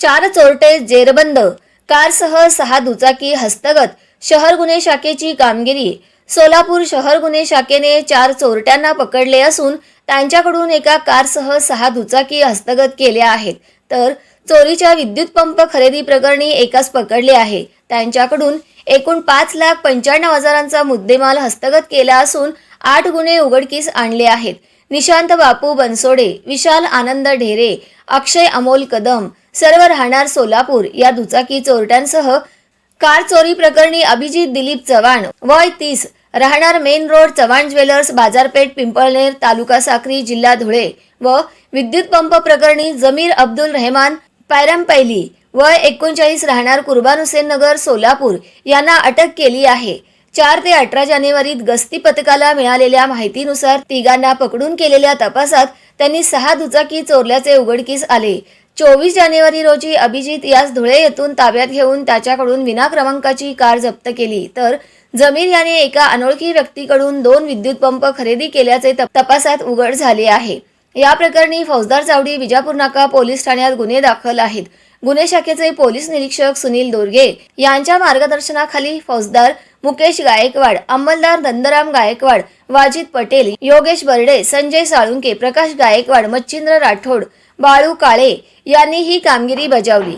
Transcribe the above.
चार चोरटे जेरबंद कारसह सहा दुचाकी हस्तगत शहर गुन्हे शाखेची कामगिरी. सोलापूर शहर गुन्हे शाखेने चार चोरट्यांना पकडले असून त्यांच्याकडून एका कारसह सहा दुचाकी हस्तगत केल्या आहेत. तर चोरीच्या विद्युत पंप खरेदी प्रकरणी एकास पकडले आहे. त्यांच्याकडून एकूण पाच लाख पंच्याण्णव हजारांचा मुद्देमाल हस्तगत केला असून आठ गुन्हे उघडकीस आणले आहेत. निशांत बापू बनसोडे विशाल आनंद ढेरे अक्षय अमोल कदम सर्व राहणार सोलापूर या दुचाकी चोरट्यांसह. कार चोरी प्रकरणी अभिजित दिलीप चव्हाण वय तीस राहणार मेन रोड चव्हाण ज्वेलर्स बाजारपेठ पिंपळनेर तालुका साक्री जिल्हा धुळे व विद्युत पंप प्रकरणी जमीर अब्दुल रहमान पैरमपैली वय एकोणचाळीस राहणार कुर्बान हुसेन नगर सोलापूर यांना अटक केली आहे. चार ते अठरा जानेवारीत गस्ती पथकाला मिळालेल्या माहितीनुसार तिघांना पकडून केलेल्या तपासात त्यांनी सहा दुचाकी चोरल्याचे उघडकीस आले. चोवीस जानेवारी रोजी अभिजित यास धुळे येथून ताब्यात घेऊन त्याच्याकडून विना क्रमांकाची कार जप्त केली. तर जमीर याने एका अनोळखी व्यक्तीकडून दोन विद्युत पंप खरेदी केल्याचे तप- तपासात उघड झाले आहे. या प्रकरणी फौजदार चावडी विजापूर नाका पोलीस ठाण्यात गुन्हे दाखल आहेत. गुन्हे शाखेचे पोलीस निरीक्षक सुनील दोरगे यांच्या मार्गदर्शनाखाली फौजदार मुकेश गायकवाड अंमलदार नंदराम गायकवाड वाजिद पटेल योगेश बर्डे संजय साळुंके प्रकाश गायकवाड मच्छिंद्र राठोड बाळू काळे यांनी ही कामगिरी बजावली.